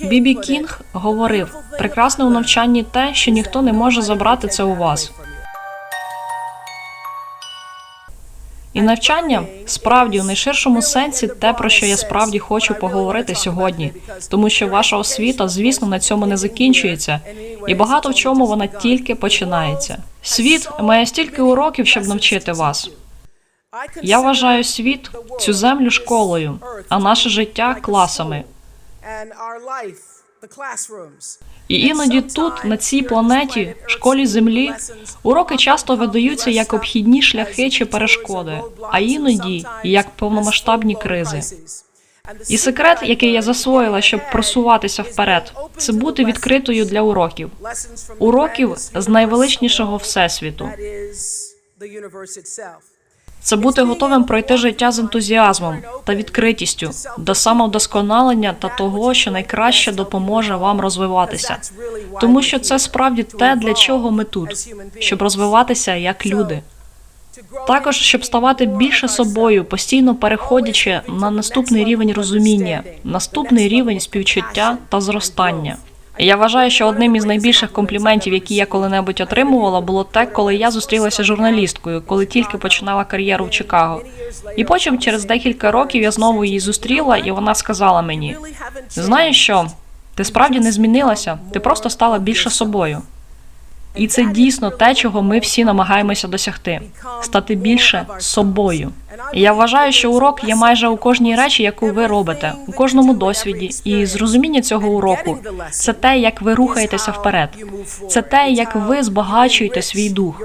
Бібі Кінг говорив: прекрасне у навчанні те, що ніхто не може забрати це у вас. І навчання справді у найширшому сенсі те, про що я справді хочу поговорити сьогодні, тому що ваша освіта, звісно, на цьому не закінчується, і багато в чому вона тільки починається. Світ має стільки уроків, щоб навчити вас. Я вважаю світ, цю землю школою, а наше життя класами. І іноді тут, на цій планеті, в школі Землі, уроки часто видаються як обхідні шляхи чи перешкоди, а іноді як повномасштабні кризи. І секрет, який я засвоїла, щоб просуватися вперед, це бути відкритою для уроків, уроків з найвеличнішого всесвіту. Це бути готовим пройти життя з ентузіазмом та відкритістю до самовдосконалення та того, що найкраще допоможе вам розвиватися, тому що це справді те, для чого ми тут, щоб розвиватися як люди. Також щоб ставати більше собою, постійно переходячи на наступний рівень розуміння, наступний рівень співчуття та зростання. Я вважаю, що одним із найбільших компліментів, які я коли-небудь отримувала, було те, коли я зустрілася з журналісткою, коли тільки починала кар'єру в Чикаго. І потім, через декілька років, я знову її зустріла, і вона сказала мені: знаєш що, ти справді не змінилася, ти просто стала більше собою. І це дійсно те, чого ми всі намагаємося досягти стати більше собою. І я вважаю, що урок є майже у кожній речі, яку ви робите, у кожному досвіді. І зрозуміння цього уроку це те, як ви рухаєтеся вперед. Це те, як ви збагачуєте свій дух.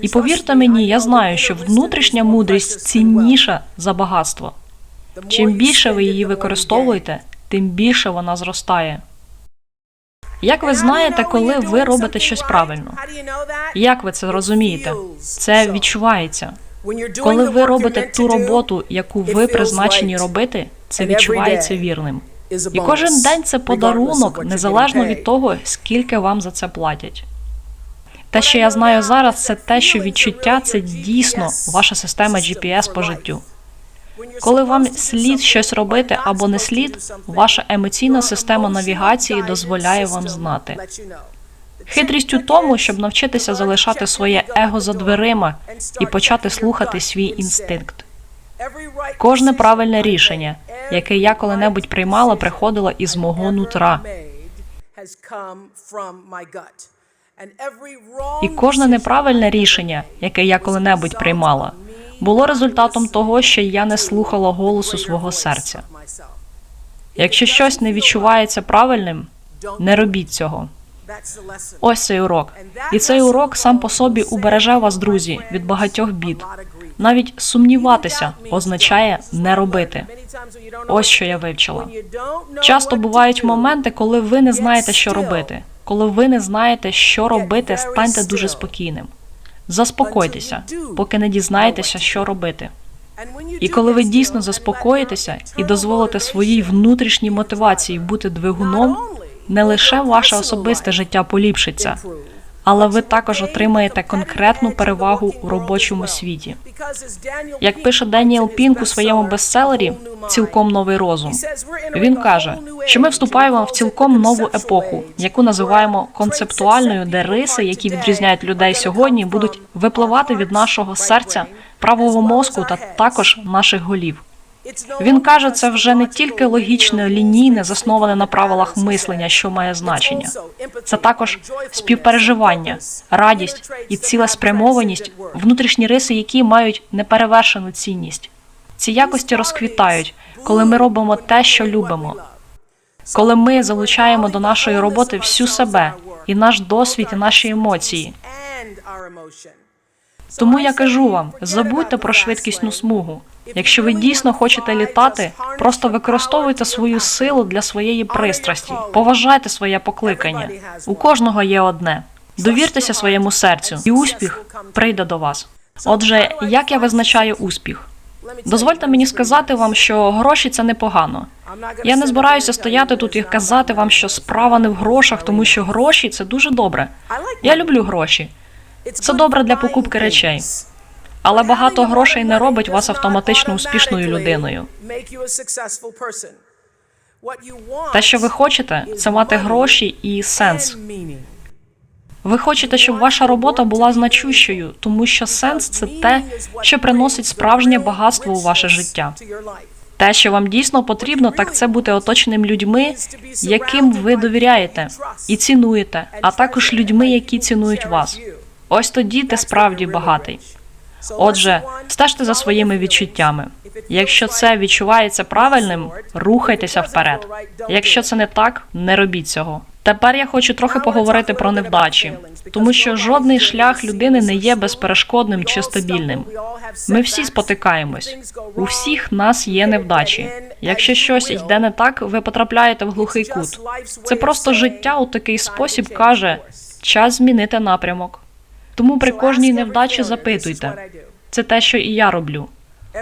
І повірте мені, я знаю, що внутрішня мудрість цінніша за багатство. Чим більше ви її використовуєте, тим більше вона зростає. Як ви знаєте, коли ви робите щось правильно? Як ви це розумієте? Це відчувається. Коли ви робите ту роботу, яку ви призначені робити, це відчувається вірним. І кожен день це подарунок, незалежно від того, скільки вам за це платять. Те, що я знаю зараз, це те, що відчуття це дійсно ваша система GPS по життю. Коли вам слід щось робити або не слід, ваша емоційна система навігації дозволяє вам знати. Хитрість у тому, щоб навчитися залишати своє его за дверима і почати слухати свій інстинкт. Кожне правильне рішення, яке я коли-небудь приймала, приходило із мого нутра. І кожне неправильне рішення, яке я коли-небудь приймала, було результатом того, що я не слухала голосу свого серця. Якщо щось не відчувається правильним, не робіть цього. Ось цей урок. І цей урок сам по собі убереже вас, друзі, від багатьох бід. Навіть сумніватися означає не робити. Ось що я вивчила. Часто бувають моменти, коли ви не знаєте, що робити. Коли ви не знаєте, що робити, станьте дуже спокійним. Заспокойтеся, поки не дізнаєтеся, що робити. І коли ви дійсно заспокоїтеся і дозволите своїй внутрішній мотивації бути двигуном, не лише ваше особисте життя поліпшиться, але ви також отримаєте конкретну перевагу у робочому світі. Як пише Деніел Пінк у своєму бестселері Цілком новий розум. Він каже, що ми вступаємо в цілком нову епоху, яку називаємо концептуальною, де риси, які відрізняють людей сьогодні, будуть випливати від нашого серця, правого мозку та також наших голів. Він каже, це вже не тільки логічне, лінійне, засноване на правилах мислення, що має значення. Це також співпереживання, радість і цілеспрямованість, внутрішні риси, які мають неперевершену цінність. Ці якості розквітають, коли ми робимо те, що любимо, коли ми залучаємо до нашої роботи всю себе і наш досвід, і наші емоції. Тому я кажу вам: забудьте про швидкісну смугу. Якщо ви дійсно хочете літати, просто використовуйте свою силу для своєї пристрасті, поважайте своє покликання. У кожного є одне. Довіртеся своєму серцю, і успіх прийде до вас. Отже, як я визначаю успіх? Дозвольте мені сказати вам, що гроші це непогано. Я не збираюся стояти тут і казати вам, що справа не в грошах, тому що гроші це дуже добре. Я люблю гроші. Це добре для покупки речей. Але багато грошей не робить вас автоматично успішною людиною. Те, що ви хочете, це мати гроші і сенс. Ви хочете, щоб ваша робота була значущою, тому що сенс це те, що приносить справжнє багатство у ваше життя. Те, що вам дійсно потрібно, так це бути оточеним людьми, яким ви довіряєте і цінуєте, а також людьми, які цінують вас. Ось тоді ти справді багатий. Отже, стежте за своїми відчуттями. Якщо це відчувається правильним, рухайтеся вперед. Якщо це не так, не робіть цього. Тепер я хочу трохи поговорити про невдачі, тому що жодний шлях людини не є безперешкодним чи стабільним. Ми всі спотикаємось. У всіх нас є невдачі. Якщо щось йде не так, ви потрапляєте в глухий кут. Це просто життя у такий спосіб каже час змінити напрямок. Тому при кожній невдачі запитуйте. Це те, що і я роблю.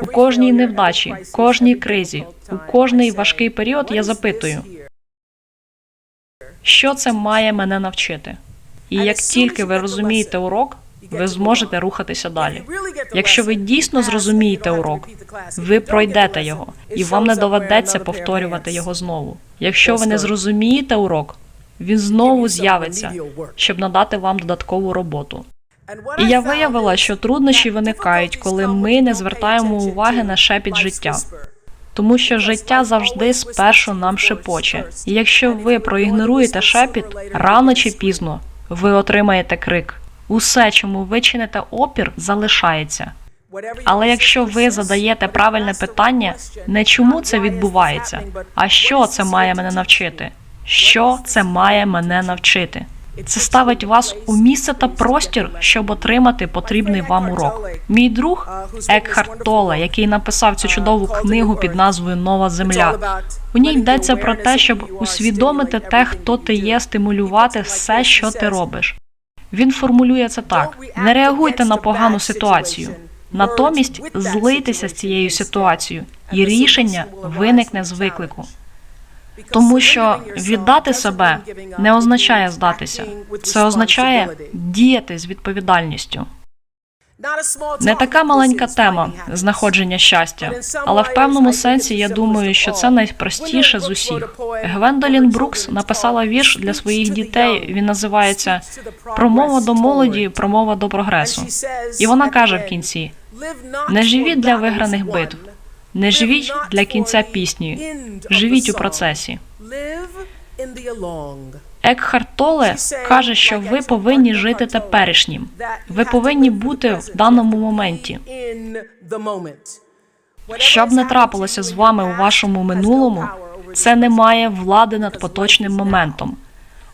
У кожній невдачі, кожній кризі, у кожний важкий період я запитую, що це має мене навчити. І як тільки ви розумієте урок, ви зможете рухатися далі. Якщо ви дійсно зрозумієте урок, ви пройдете його, і вам не доведеться повторювати його знову. Якщо ви не зрозумієте урок, він знову з'явиться, щоб надати вам додаткову роботу. І я виявила, що труднощі виникають, коли ми не звертаємо уваги на шепіт життя. Тому що життя завжди спершу нам шепоче. І якщо ви проігноруєте шепіт, рано чи пізно ви отримаєте крик. Усе, чому ви чините опір, залишається. Але якщо ви задаєте правильне питання, не чому це відбувається, а що це має мене навчити? Що це має мене навчити? Це ставить вас у місце та простір, щоб отримати потрібний вам урок. Мій друг Екхарт Толе, який написав цю чудову книгу під назвою Нова Земля. У ній йдеться про те, щоб усвідомити те, хто ти є, стимулювати все, що ти робиш. Він формулює це так: не реагуйте на погану ситуацію. Натомість злийтеся з цією ситуацією, і рішення виникне з виклику. Тому що віддати себе не означає здатися, це означає діяти з відповідальністю. Не така маленька тема знаходження щастя, але в певному сенсі я думаю, що це найпростіше з усіх. Гвендолін Брукс написала вірш для своїх дітей. Він називається Промова до молоді, промова до прогресу. І вона каже в кінці: не живіть для виграних битв, не живіть для кінця пісні, живіть у процесі. Екхарт Толе каже, що ви повинні жити теперішнім. Ви повинні бути в даному моменті. Що б не трапилося з вами у вашому минулому, це не має влади над поточним моментом,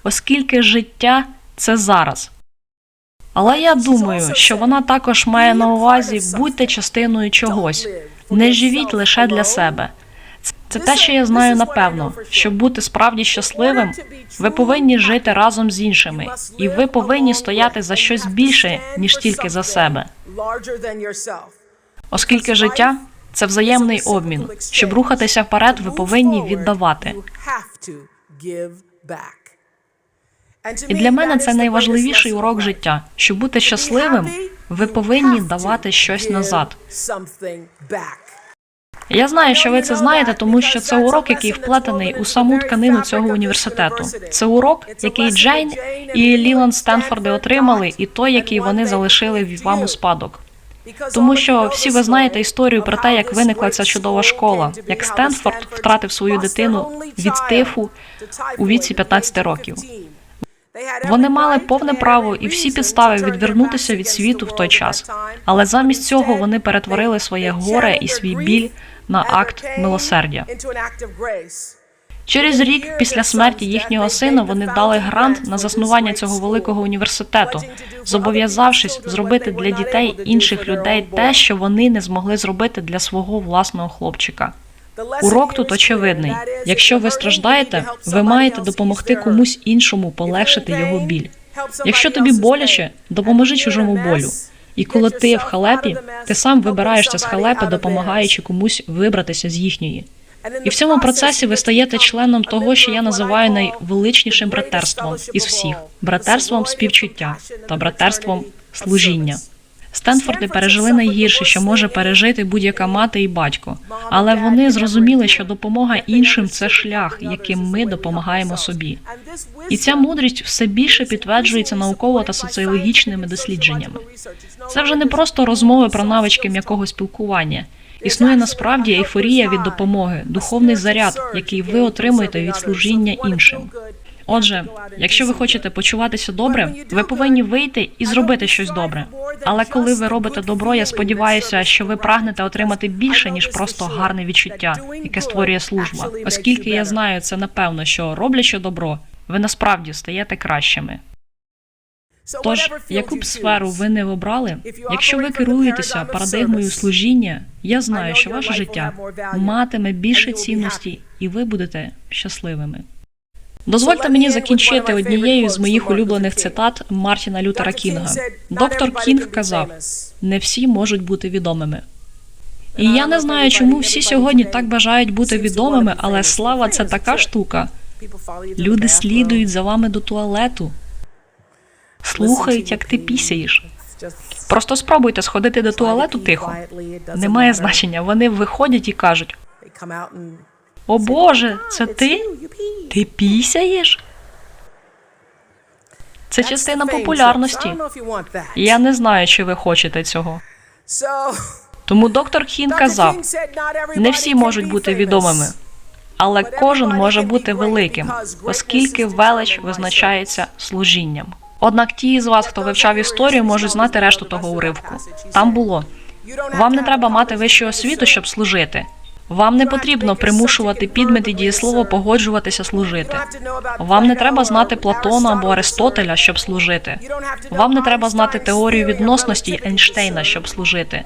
оскільки життя це зараз. Але я думаю, що вона також має на увазі будьте частиною чогось, не живіть лише для себе. Це те, що я знаю напевно. Щоб бути справді щасливим, ви повинні жити разом з іншими, і ви повинні стояти за щось більше, ніж тільки за себе. Оскільки життя це взаємний обмін. Щоб рухатися вперед, ви повинні віддавати. І для мене це найважливіший урок життя. Щоб бути щасливим, ви повинні давати щось назад. Я знаю, що ви це знаєте, тому що це урок, який вплетений у саму тканину цього університету. Це урок, який Джейн і Ліланд Стенфорди отримали, і той, який вони залишили вам у спадок. Тому що всі ви знаєте історію про те, як виникла ця чудова школа, як Стенфорд втратив свою дитину від тифу у віці 15 років. Вони мали повне право і всі підстави відвернутися від світу в той час, але замість цього вони перетворили своє горе і свій біль на акт милосердя. Через рік після смерті їхнього сина вони дали грант на заснування цього великого університету, зобов'язавшись зробити для дітей інших людей те, що вони не змогли зробити для свого власного хлопчика. Урок тут очевидний. Якщо ви страждаєте, ви маєте допомогти комусь іншому полегшити його біль. Якщо тобі боляче, допоможи чужому болю. І коли ти в халепі, ти сам вибираєшся з халепи, допомагаючи комусь вибратися з їхньої. І в цьому процесі ви стаєте членом того, що я називаю найвеличнішим братерством із всіх братерством співчуття та братерством служіння. Стенфорди пережили найгірше, що може пережити будь-яка мати і батько. Але вони зрозуміли, що допомога іншим це шлях, яким ми допомагаємо собі. І ця мудрість все більше підтверджується науково та соціологічними дослідженнями. Це вже не просто розмови про навички м'якого спілкування. Існує насправді ейфорія від допомоги, духовний заряд, який ви отримуєте від служіння іншим. Отже, якщо ви хочете почуватися добре, ви повинні вийти і зробити щось добре. Але коли ви робите добро, я сподіваюся, що ви прагнете отримати більше ніж просто гарне відчуття, яке створює служба, оскільки я знаю це напевно, що роблячи добро, ви насправді стаєте кращими. Тож, яку б сферу ви не обрали, якщо ви керуєтеся парадигмою служіння, я знаю, що ваше життя матиме більше цінності, і ви будете щасливими. Дозвольте мені закінчити однією з моїх улюблених цитат Мартіна Лютера Кінга. Доктор Кінг казав: не всі можуть бути відомими. І я не знаю, чому всі сьогодні так бажають бути відомими, але слава це така штука. Люди слідують за вами до туалету, слухають, як ти пісяєш. Просто спробуйте сходити до туалету тихо. Немає значення. Вони виходять і кажуть: О Боже, це ти? Ти пісяєш? Це частина популярності. Я не знаю, чи ви хочете цього. Тому доктор Кін казав: не всі можуть бути відомими, але кожен може бути великим, оскільки велич визначається служінням. Однак ті з вас, хто вивчав історію, можуть знати решту того уривку. Там було вам не треба мати вищу освіту, щоб служити. Вам не потрібно примушувати підмет і дієслово погоджуватися служити. Вам не треба знати Платона або Аристотеля, щоб служити. Вам не треба знати теорію відносності Ейнштейна, щоб служити.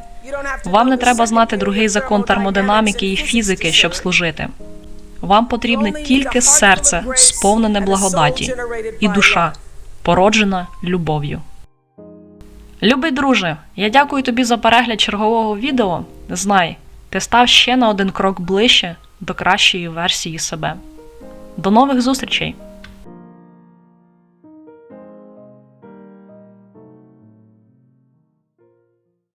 Вам не треба знати другий закон термодинаміки і фізики, щоб служити. Вам потрібне тільки серце, сповнене благодаті, і душа, породжена любов'ю. Любий друже, я дякую тобі за перегляд чергового відео. Знай, ти став ще на один крок ближче до кращої версії себе. До нових зустрічей!